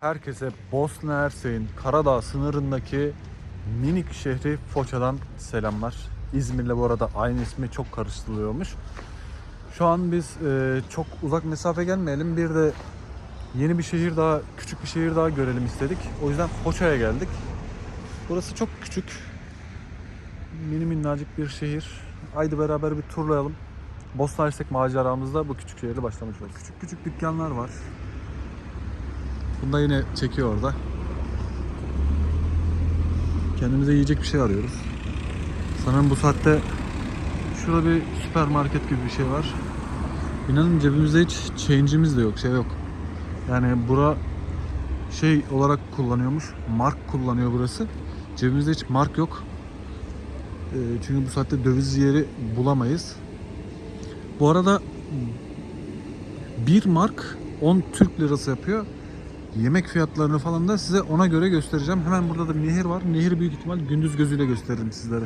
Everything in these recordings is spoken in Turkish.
Herkese Bosna Hersek'in Karadağ sınırındaki minik şehri Foça'dan selamlar. İzmir'le bu arada aynı ismi çok karıştırılıyormuş. Şu an biz e, çok uzak mesafe gelmeyelim. Bir de yeni bir şehir daha, küçük bir şehir daha görelim istedik. O yüzden Foça'ya geldik. Burası çok küçük. Mini minnacık bir şehir. Haydi beraber bir turlayalım. Bosna Hersek maceramızda bu küçük şehirde başlamış olsun. Küçük küçük dükkanlar var. Bunda yine çekiyor orada. Kendimize yiyecek bir şey arıyoruz. Sanırım bu saatte şurada bir süpermarket gibi bir şey var. İnanın cebimizde hiç change'imiz de yok, şey yok. Yani bura şey olarak kullanıyormuş. Mark kullanıyor burası. Cebimizde hiç mark yok. Ee, çünkü bu saatte döviz yeri bulamayız. Bu arada 1 mark 10 Türk lirası yapıyor. Yemek fiyatlarını falan da size ona göre göstereceğim. Hemen burada da nehir var. Nehir büyük ihtimal gündüz gözüyle gösteririm sizlere.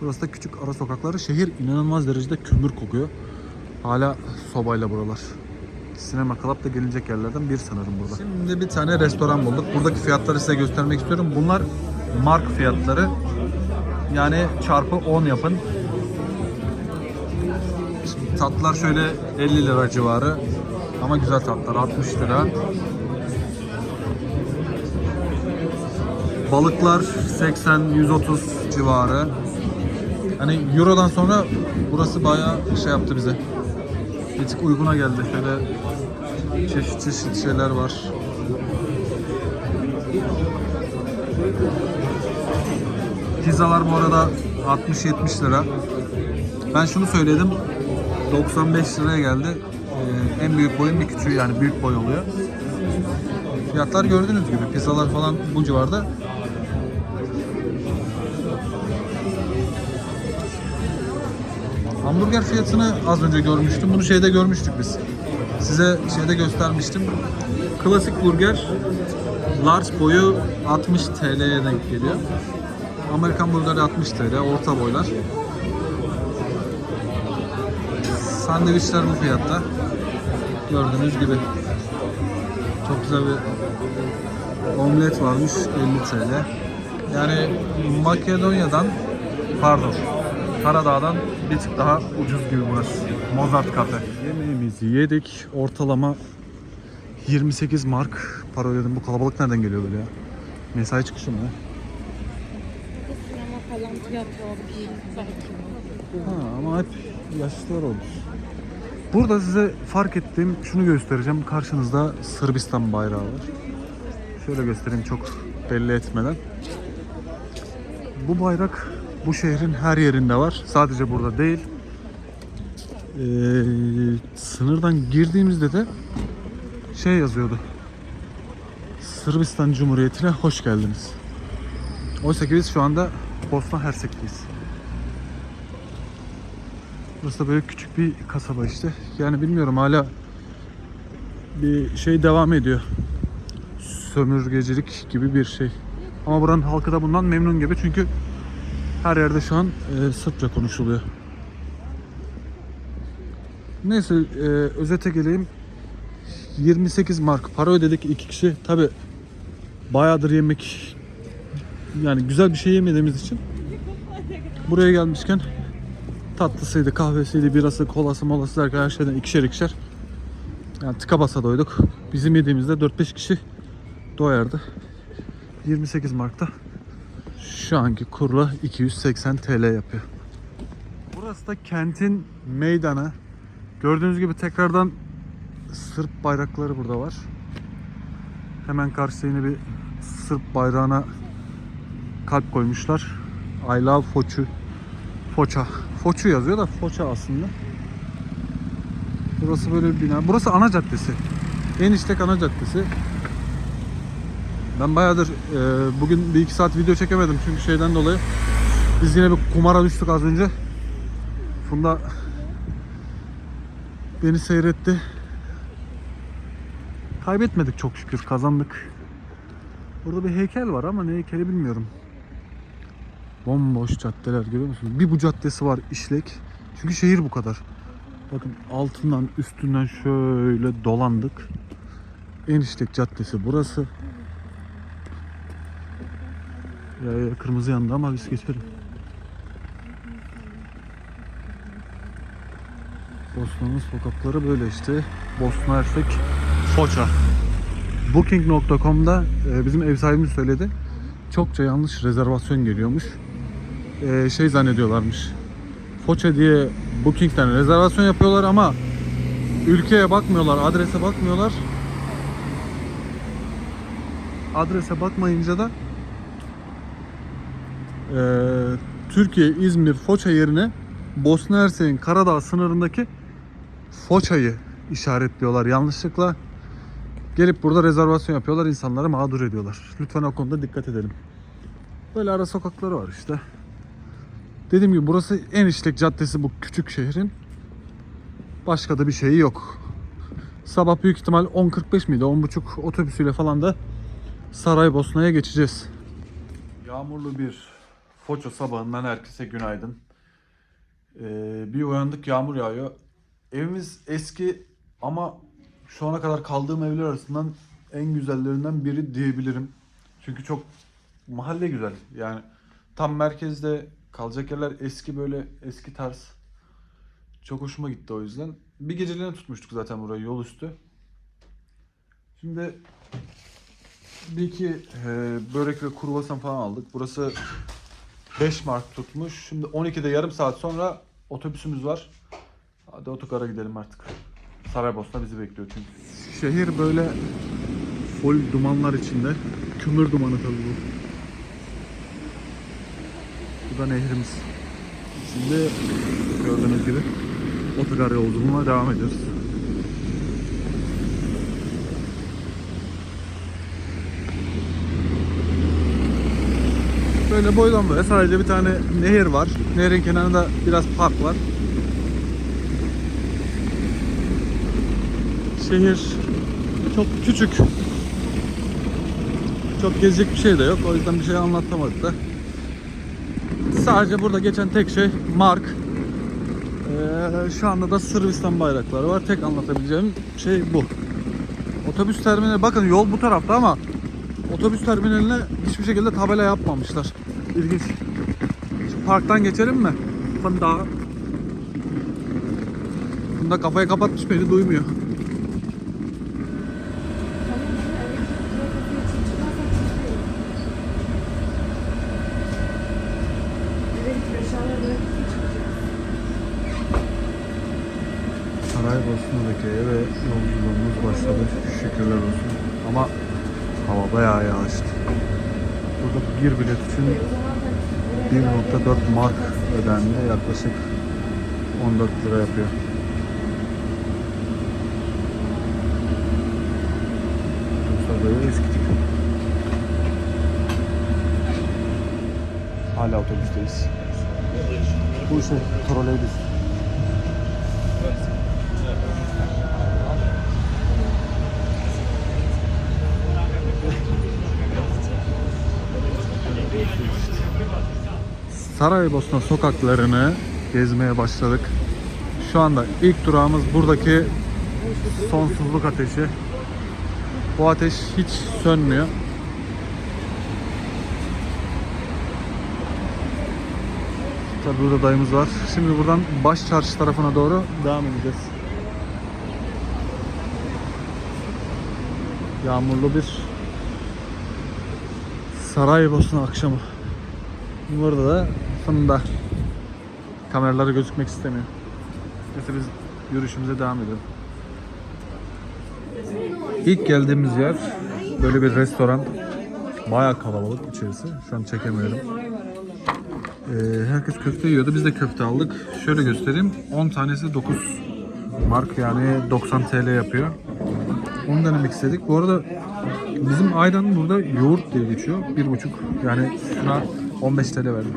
Burası da küçük ara sokakları. Şehir inanılmaz derecede kömür kokuyor. Hala sobayla buralar. Sinema Club da gelinecek yerlerden bir sanırım burada. Şimdi bir tane restoran bulduk. Buradaki fiyatları size göstermek istiyorum. Bunlar mark fiyatları. Yani çarpı 10 yapın. Şimdi tatlılar şöyle 50 lira civarı. Ama güzel tatlar 60 lira. Balıklar 80-130 civarı. Hani Euro'dan sonra burası bayağı şey yaptı bize. Bir tık uyguna geldi. Şöyle çeşit çeşit şeyler var. Pizzalar bu arada 60-70 lira. Ben şunu söyledim. 95 liraya geldi. Ee, en büyük boyun bir küçüğü yani büyük boy oluyor. Fiyatlar gördüğünüz gibi pizzalar falan bu civarda. Hamburger fiyatını az önce görmüştüm. Bunu şeyde görmüştük biz. Size şeyde göstermiştim. Klasik burger large boyu 60 TL'ye denk geliyor. Amerikan burgeri 60 TL, orta boylar. Sandviçler bu fiyatta. Gördüğünüz gibi. Çok güzel bir omlet varmış 50 TL. Yani Makedonya'dan pardon Karadağ'dan bir tık daha ucuz gibi burası. Mozart Cafe. Yemeğimizi yedik. Ortalama 28 mark para ödedim. Bu kalabalık nereden geliyor böyle ya? Mesai çıkışı mı? Ha, ama hep yaşlılar olmuş. Burada size fark ettiğim şunu göstereceğim. Karşınızda Sırbistan bayrağı var. Şöyle göstereyim çok belli etmeden. Bu bayrak bu şehrin her yerinde var. Sadece burada değil. Ee, sınırdan girdiğimizde de şey yazıyordu. Sırbistan Cumhuriyeti'ne hoş geldiniz. Oysa ki biz şu anda Bosna Hersek'teyiz. Burası da böyle küçük bir kasaba işte. Yani bilmiyorum hala bir şey devam ediyor. Sömürgecilik gibi bir şey. Ama buranın halkı da bundan memnun gibi çünkü her yerde şu an e, Sırpça konuşuluyor. Neyse e, özete geleyim. 28 mark para ödedik iki kişi. Tabi bayağıdır yemek yani güzel bir şey yemediğimiz için buraya gelmişken tatlısıydı, kahvesiydi, birası, kolası, molası derken her şeyden ikişer ikişer. Yani tıka basa doyduk. Bizim yediğimizde 4-5 kişi doyardı. 28 markta şu anki kurla 280 TL yapıyor. Burası da kentin meydanı. Gördüğünüz gibi tekrardan Sırp bayrakları burada var. Hemen karşısına yine bir Sırp bayrağına kalp koymuşlar. I love Foçu. Foça. Foçu yazıyor da Foça aslında. Burası böyle bir bina. Burası ana caddesi. En işlek ana caddesi. Ben bayağıdır e, bugün bir iki saat video çekemedim çünkü şeyden dolayı. Biz yine bir kumara düştük az önce. Funda beni seyretti. Kaybetmedik çok şükür kazandık. Burada bir heykel var ama ne heykeli bilmiyorum. Bomboş caddeler görüyor musunuz? Bir bu caddesi var işlek. Çünkü şehir bu kadar. Bakın altından üstünden şöyle dolandık. En işlek caddesi burası. Ya, kırmızı yandı ama biz geçelim. Bosna'nın sokakları böyle işte. Bosna Hersek Foça. Booking.com'da e, bizim ev sahibimiz söyledi. Çokça yanlış rezervasyon geliyormuş. E, şey zannediyorlarmış. Foça diye Booking'den rezervasyon yapıyorlar ama ülkeye bakmıyorlar, adrese bakmıyorlar. Adrese bakmayınca da Türkiye, İzmir, Foça yerine Bosna Hersek'in Karadağ sınırındaki Foça'yı işaretliyorlar yanlışlıkla. Gelip burada rezervasyon yapıyorlar, insanları mağdur ediyorlar. Lütfen o konuda dikkat edelim. Böyle ara sokakları var işte. Dediğim gibi burası en işlek caddesi bu küçük şehrin. Başka da bir şeyi yok. Sabah büyük ihtimal 10.45 miydi? 10.30 otobüsüyle falan da Saraybosna'ya geçeceğiz. Yağmurlu bir Foça sabahından herkese günaydın. Ee, bir uyandık yağmur yağıyor. Evimiz eski ama şu ana kadar kaldığım evler arasından en güzellerinden biri diyebilirim. Çünkü çok mahalle güzel. Yani tam merkezde kalacak yerler eski böyle eski tarz. Çok hoşuma gitti o yüzden. Bir geceliğine tutmuştuk zaten burayı yol üstü. Şimdi bir iki e, börek ve kruvasan falan aldık. Burası 5 mark tutmuş. Şimdi 12'de yarım saat sonra otobüsümüz var. Hadi otogara gidelim artık. Saraybosna bizi bekliyor çünkü. Şehir böyle full dumanlar içinde. Kümür dumanı tabii bu. Bu da nehrimiz. Şimdi gördüğünüz gibi otogar yolculuğuna devam ediyoruz. Böyle boydan boya sadece bir tane nehir var. Nehrin kenarında biraz park var. Şehir çok küçük. Çok gezecek bir şey de yok. O yüzden bir şey anlatamadık da. Sadece burada geçen tek şey Mark. Ee, şu anda da Sırbistan bayrakları var. Tek anlatabileceğim şey bu. Otobüs terminali bakın yol bu tarafta ama otobüs terminaline hiçbir şekilde tabela yapmamışlar. İlginç. Şu parktan geçelim mi? Fındığa. Bunda kafayı kapatmış beni duymuyor. Saraybosna'daki eve yolculuğumuz başladı. Şükürler olsun. Ama hava bayağı yağışlı. Burada bir bilet için 1.4 mark ödendi. Yaklaşık 14 lira yapıyor. Yoksa böyle eski tip. Hala otobüsteyiz. Bu şey Saraybosna sokaklarını gezmeye başladık. Şu anda ilk durağımız buradaki sonsuzluk ateşi. Bu ateş hiç sönmüyor. Tabii burada dayımız var. Şimdi buradan baş çarşı tarafına doğru devam edeceğiz. Yağmurlu bir Saraybosna akşamı. Burada da fında. Kameraları gözükmek istemiyor. Neyse biz yürüyüşümüze devam edelim. İlk geldiğimiz yer böyle bir restoran. Bayağı kalabalık içerisi. Şu an çekemiyorum. Ee, herkes köfte yiyordu. Biz de köfte aldık. Şöyle göstereyim. 10 tanesi 9 mark yani 90 TL yapıyor. Onu denemek istedik. Bu arada bizim ayran burada yoğurt diye geçiyor. 1,5 yani şuna 15 TL verdik.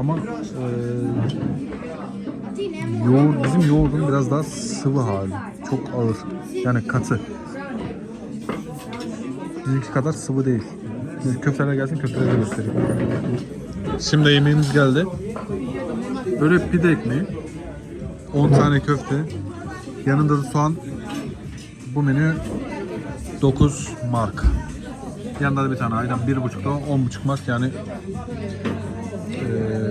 Ama eee yoğurt, bizim yoğurdun biraz daha sıvı hali. Çok ağır. Yani katı. Bizimki kadar sıvı değil. Şimdi köfteler gelsin köfteleri de göstereyim. Şimdi yemeğimiz geldi. Böyle pide ekmeği. 10 tane köfte. Yanında da soğan Bu menü 9 mark. Yanında da bir tane ayran 1,5 da 10,5 mark yani eee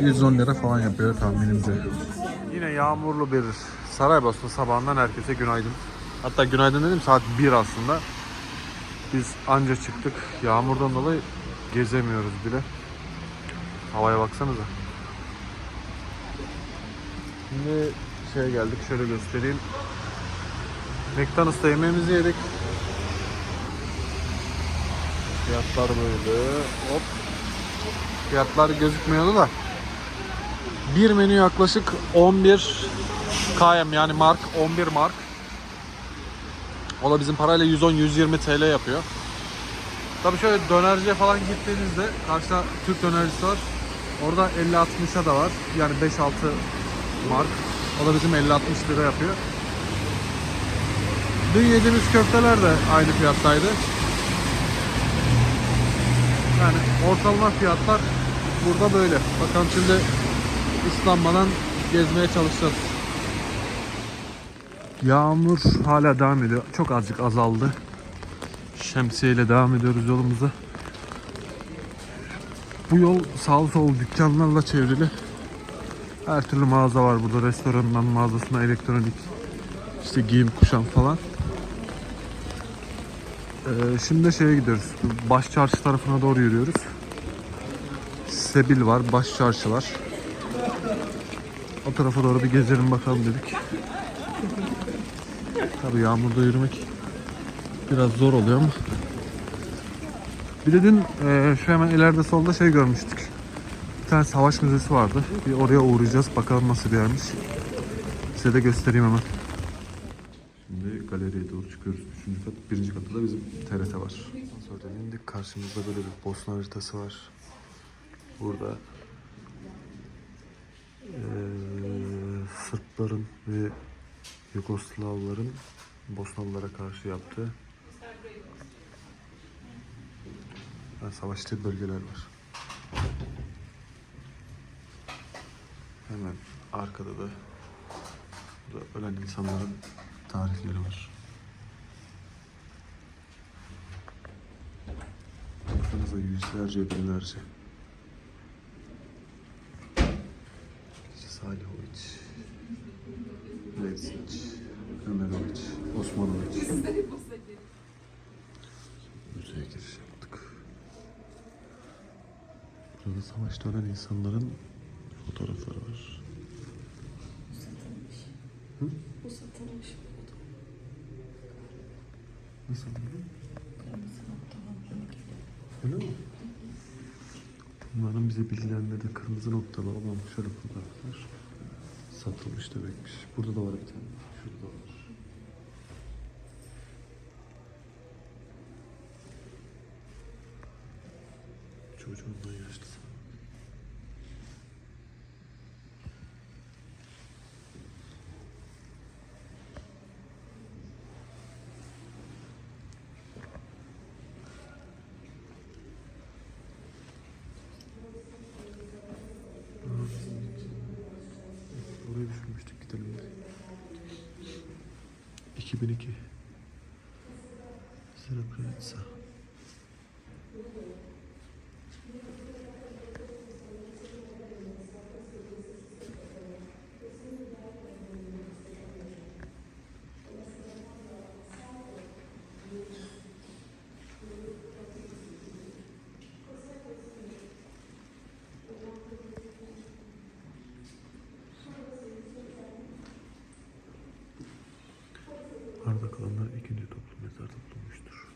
110 lira falan yapıyor tahminimce. Yine yağmurlu bir Saraybosna sabahından herkese günaydın. Hatta günaydın dedim saat 1 aslında. Biz anca çıktık. Yağmurdan dolayı gezemiyoruz bile. Havaya baksanıza. Şimdi şeye geldik şöyle göstereyim. McDonald's'ta yemeğimizi yedik. Fiyatlar böyle. Hop. Fiyatlar gözükmüyordu da. Bir menü yaklaşık 11 KM yani mark 11 mark. O da bizim parayla 110-120 TL yapıyor. Tabii şöyle dönerciye falan gittiğinizde karşıda Türk dönercisi var. Orada 50-60'a da var. Yani 5-6 mark. O da bizim 50-60 lira yapıyor. Dün yediğimiz köfteler de aynı fiyattaydı. Yani ortalama fiyatlar burada böyle. Bakalım şimdi ıslanmadan gezmeye çalışacağız. Yağmur hala devam ediyor. Çok azıcık azaldı. Şemsiyeyle devam ediyoruz yolumuza. Bu yol sağ sol dükkanlarla çevrili. Her türlü mağaza var burada. Restoranından mağazasına elektronik, işte giyim kuşam falan. Ee, şimdi de şeye gidiyoruz. Baş çarşı tarafına doğru yürüyoruz. Sebil var, baş çarşı var. O tarafa doğru bir gezelim bakalım dedik. Tabii yağmurda yürümek biraz zor oluyor ama. Bir de dün e, şu hemen ileride solda şey görmüştük. Bir tane savaş müzesi vardı. Bir oraya uğrayacağız. Bakalım nasıl bir yermiş. Size de göstereyim hemen. Şimdi galeriye doğru çıkıyoruz. Üçüncü kat, birinci katta da bizim TRT var. Sonra indik. Karşımızda böyle bir Bosna haritası var. Burada eee, Sırpların ve Yugoslavların Bosnalılara karşı yaptığı yani savaştığı bölgeler var. Hemen arkada da burada ölen insanların tarihleri var. Baksanıza yüzlerce binlerce. Burada savaşta ölen insanların fotoğrafları var. Bu satılmış foto. Nasıl? Kırmızı noktalar Öyle mi? Bunların bize bilgilendirdiği kırmızı noktalı olan şöyle fotoğraflar satılmış demekmiş. Burada da var bir tane. Şurada var. Çocuğundan yaşlısı. Burayı düşünmüştük gidelim diye. 2002 Srebrenica Arda kalanlar ikinci toplu mezarda bulunmuştur.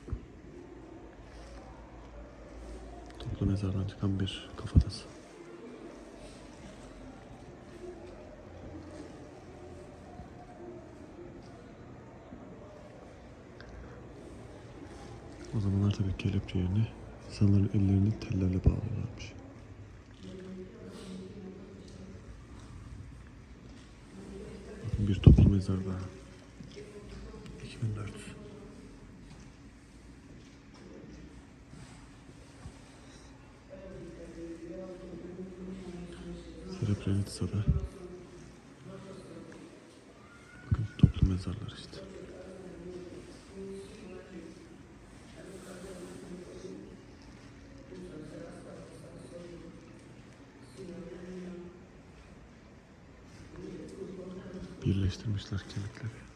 Toplu mezardan çıkan bir kafatası. O zamanlar tabii kelepçe yerine insanların ellerini tellerle bağlıyorlarmış. Bir toplu mezar daha. Bursa'da. Bakın toplu mezarlar işte. Birleştirmişler kemikleri.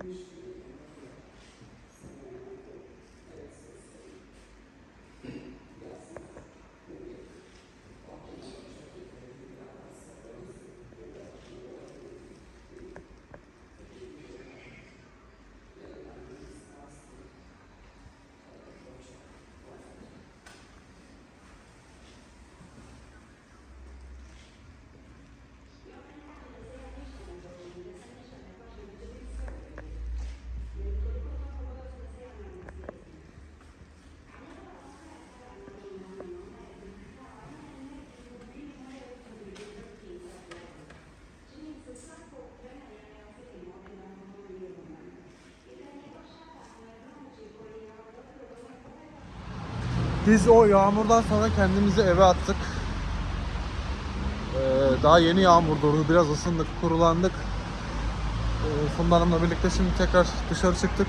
Krishna. Biz o yağmurdan sonra kendimizi eve attık. Ee, daha yeni yağmur durdu. Biraz ısındık, kurulandık. Ee, Funda Hanım'la birlikte şimdi tekrar dışarı çıktık.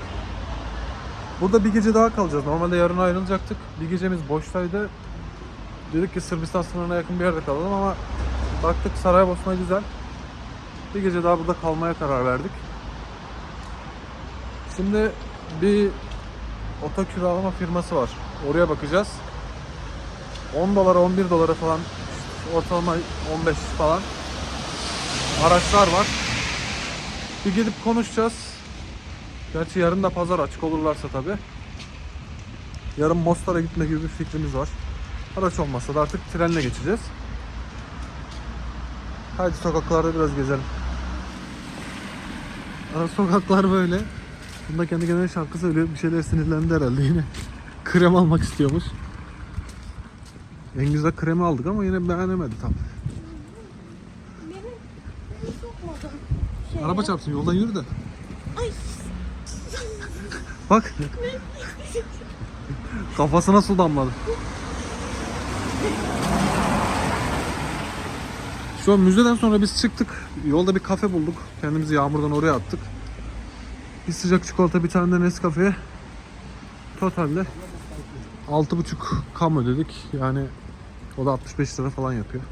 Burada bir gece daha kalacağız. Normalde yarın ayrılacaktık. Bir gecemiz boştaydı. Dedik ki Sırbistan sınırına yakın bir yerde kalalım ama baktık Saraybosna güzel. Bir gece daha burada kalmaya karar verdik. Şimdi bir oto kiralama firması var. Oraya bakacağız. 10 dolara 11 dolara falan ortalama 15 falan araçlar var. Bir gidip konuşacağız. Gerçi yarın da pazar açık olurlarsa tabi. Yarın Mostar'a gitme gibi bir fikrimiz var. Araç olmazsa da artık trenle geçeceğiz. Hadi sokaklarda biraz gezelim. Ara sokaklar böyle. Bunda kendi kendine şarkı söylüyor. Bir şeyler sinirlendi herhalde yine. Krem almak istiyormuş. En güzel kremi aldık ama yine beğenemedi tam. Şeye. Araba çarpsın yoldan yürü de. Ay. Bak. Kafasına su damladı. Şu an müzeden sonra biz çıktık. Yolda bir kafe bulduk. Kendimizi yağmurdan oraya attık. Bir sıcak çikolata bir tane de Nescafe. Totalde 6,5 kam ödedik. Yani o da 65 lira falan yapıyor.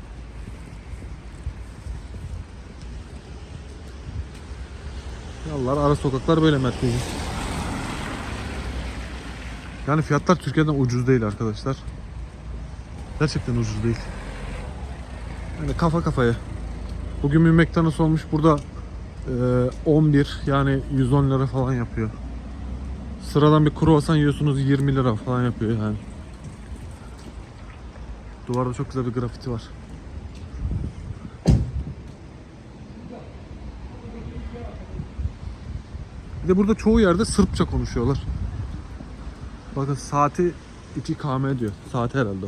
Yollar, ara sokaklar böyle merkezi. Yani fiyatlar Türkiye'den ucuz değil arkadaşlar. Gerçekten ucuz değil. Yani kafa kafaya. Bugün bir McDonald's olmuş burada e, 11 yani 110 lira falan yapıyor. Sıradan bir kruvasan yiyorsunuz 20 lira falan yapıyor yani. Duvarda çok güzel bir grafiti var. Bir de burada çoğu yerde Sırpça konuşuyorlar. Bakın saati 2 km diyor. Saati herhalde.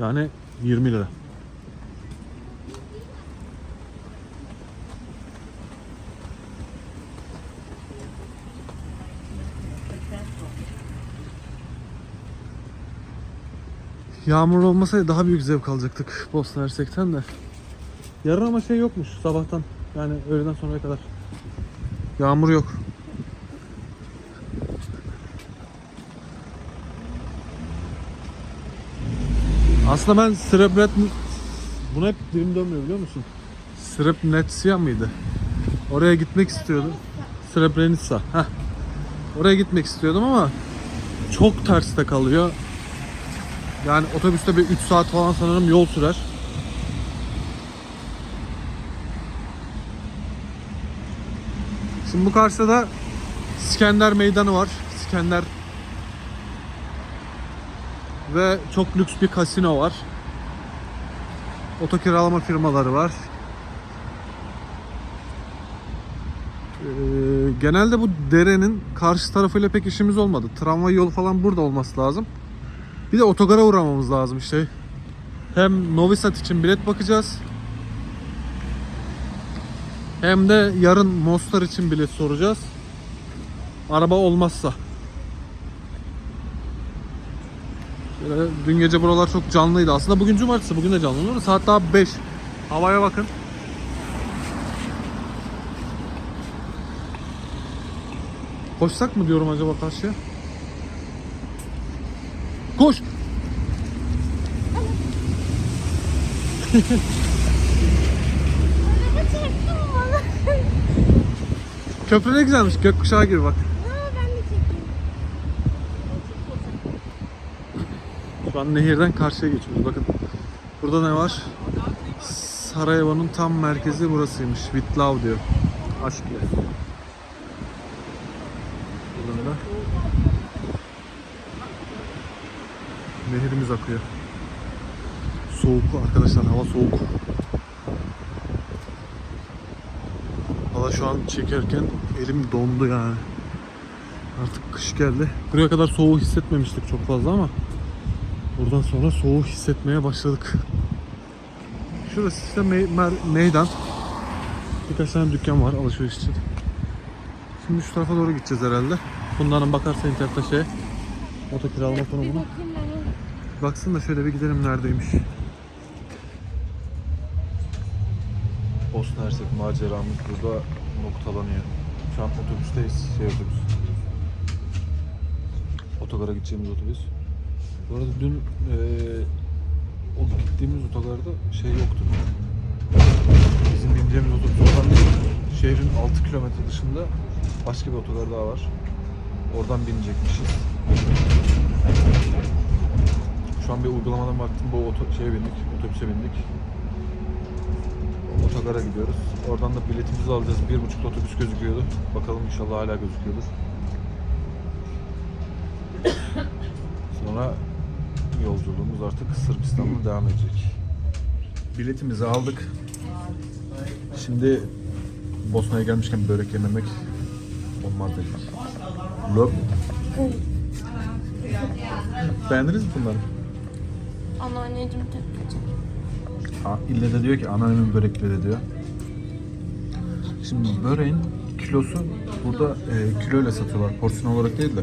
Yani 20 lira. Yağmur olmasaydı daha büyük zevk alacaktık Bosna Hersek'ten de. Yarın ama şey yokmuş sabahtan. Yani öğleden sonraya kadar. Yağmur yok. Aslında ben Srebret... Buna hep dilim dönmüyor biliyor musun? Srebrenica mıydı? Oraya gitmek istiyordum. Srebrenica. Heh. Oraya gitmek istiyordum ama çok terste kalıyor. Yani otobüste bir 3 saat falan sanırım yol sürer. Şimdi bu karşıda da İskender Meydanı var. İskender ve çok lüks bir kasino var. Oto kiralama firmaları var. Ee, genelde bu derenin karşı tarafıyla pek işimiz olmadı. Tramvay yolu falan burada olması lazım. Bir de otogara uğramamız lazım işte. Hem Novi Sad için bilet bakacağız. Hem de yarın Mostar için bilet soracağız. Araba olmazsa. Şöyle, dün gece buralar çok canlıydı. Aslında bugün cumartesi, bugün de canlı olur. Saat daha 5. Havaya bakın. Koşsak mı diyorum acaba karşıya? Koş! Köprü ne güzelmiş. Gökkuşağı gibi bak. Şu an nehirden karşıya geçiyoruz. Bakın. Burada ne var? Sarajevo'nun tam merkezi burasıymış. Vitlav diyor. Aşk ya. Buradan da nehirimiz akıyor. Soğuk arkadaşlar. Hava soğuk. Hava şu an çekerken elim dondu yani. Artık kış geldi. Buraya kadar soğuğu hissetmemiştik çok fazla ama buradan sonra soğuğu hissetmeye başladık. Şurası işte me- meydan. Birkaç tane dükkan var alışveriş için. Şimdi şu tarafa doğru gideceğiz herhalde. Bunların bakarsa internette şey oto kiralama Bir konumuna. Baksın da şöyle bir gidelim neredeymiş. Bosna Hersek maceramız burada noktalanıyor. Şu an otobüsteyiz. Şey otobüs. Otogara gideceğimiz otobüs. Bu arada dün eee o gittiğimiz otogarda şey yoktu. Bizim bineceğimiz otobüs oradan değil. Şehrin 6 kilometre dışında başka bir otogar daha var. Oradan binecekmişiz. Şu an bir uygulamadan baktım. Bu oto şeye bindik, otobüse bindik. Otogara gidiyoruz. Oradan da biletimizi alacağız. Bir buçukta otobüs gözüküyordu. Bakalım inşallah hala gözüküyordur. Sonra yolculuğumuz artık Sırbistan'la devam edecek. Biletimizi aldık. Şimdi Bosna'ya gelmişken börek yememek olmaz dedik. Löp. Beğendiniz mi bunları? Anneanneciğim tepkicik. Ha, ille de diyor ki anneannemin börekleri diyor. Şimdi böreğin kilosu burada e, kiloyla satıyorlar. Porsiyon olarak değil de.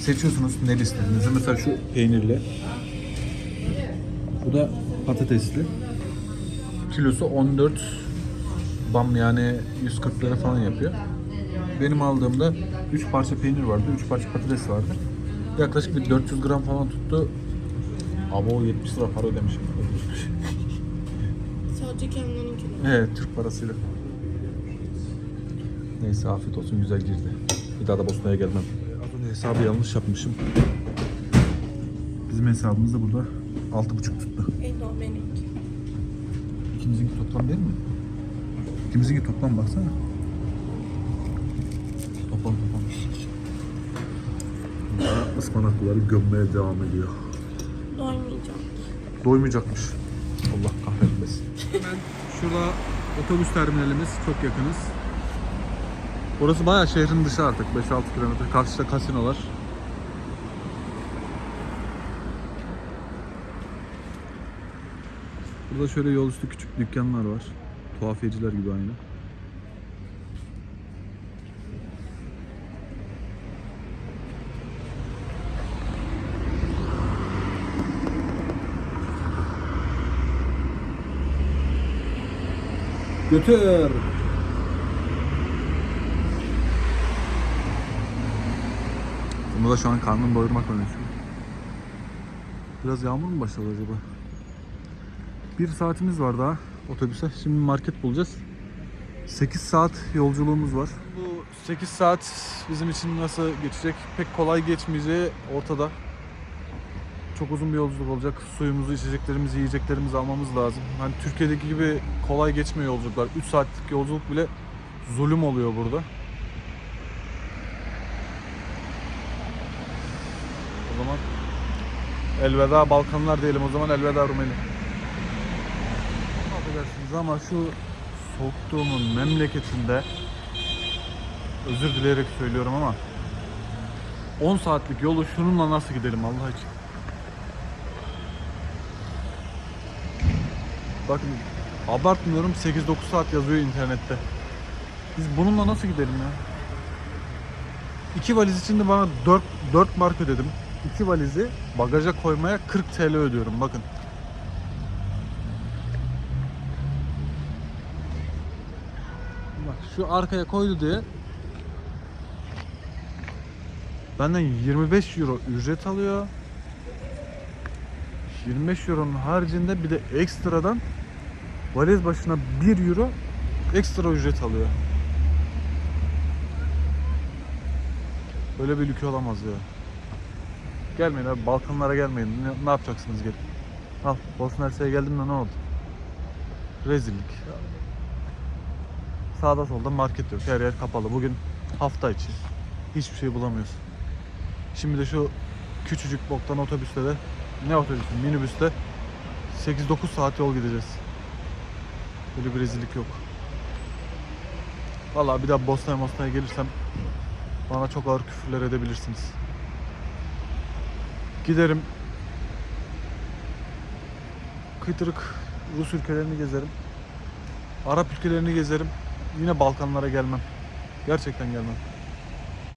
Seçiyorsunuz ne istediğinizi. Mesela şu peynirli. Bu da patatesli. Kilosu 14 bam yani 140 lira falan yapıyor. Benim aldığımda 3 parça peynir vardı, 3 parça patates vardı. Yaklaşık bir 400 gram falan tuttu. Ama o 70 lira para ödemişim. Sadece kendinin kilo. Evet, Türk parasıyla. Neyse afiyet olsun güzel girdi. Bir daha da Bosna'ya gelmem. Az önce hesabı yanlış yapmışım. Bizim hesabımız da burada 6,5 tuttu. En o benimki. İkimizinki toplam değil mi? İkimizinki toplam baksana. Toplam toplam. Daha ıspanakları gömmeye devam ediyor. Doymayacağım. Doymayacakmış. Allah kahretmesin. Hemen şurada otobüs terminalimiz çok yakınız. Burası bayağı şehrin dışı artık 5-6 kilometre. Karşıda kasino var. Burada şöyle yol üstü küçük dükkanlar var. Tuhafiyeciler gibi aynı. Götür. Bunda da şu an karnım doyurmakla meşgul. Biraz yağmur mu başladı acaba? Bir saatimiz var daha otobüse. Şimdi market bulacağız. 8 saat yolculuğumuz var. Bu 8 saat bizim için nasıl geçecek pek kolay geçmeyeceği ortada. Çok uzun bir yolculuk olacak. Suyumuzu, içeceklerimizi, yiyeceklerimizi almamız lazım. Hani Türkiye'deki gibi kolay geçmiyor yolculuklar. 3 saatlik yolculuk bile zulüm oluyor burada. O zaman elveda Balkanlar diyelim o zaman elveda Rumeli. Affedersiniz ama şu soktuğumun memleketinde özür dileyerek söylüyorum ama 10 saatlik yolu şununla nasıl gidelim Allah için? Bakın abartmıyorum 8-9 saat yazıyor internette. Biz bununla nasıl gidelim ya? İki valiz için de bana 4, 4 mark ödedim. İki valizi bagaja koymaya 40 TL ödüyorum bakın. Bak şu arkaya koydu diye benden 25 euro ücret alıyor. 25 euronun haricinde bir de ekstradan valiz başına 1 euro ekstra ücret alıyor. Böyle bir ülke olamaz ya. Gelmeyin abi Balkanlara gelmeyin. Ne, ne yapacaksınız gelip? Al Bosna Hersek'e geldim de ne oldu? Rezillik. Sağda solda market yok. Her yer kapalı. Bugün hafta içi. Hiçbir şey bulamıyorsun. Şimdi de şu küçücük boktan otobüste de ne otobüsü minibüste 8-9 saat yol gideceğiz. Böyle bir rezillik yok. Vallahi bir daha Bosna'ya Bosna'ya gelirsem bana çok ağır küfürler edebilirsiniz. Giderim. Kıytırık Rus ülkelerini gezerim. Arap ülkelerini gezerim. Yine Balkanlara gelmem. Gerçekten gelmem.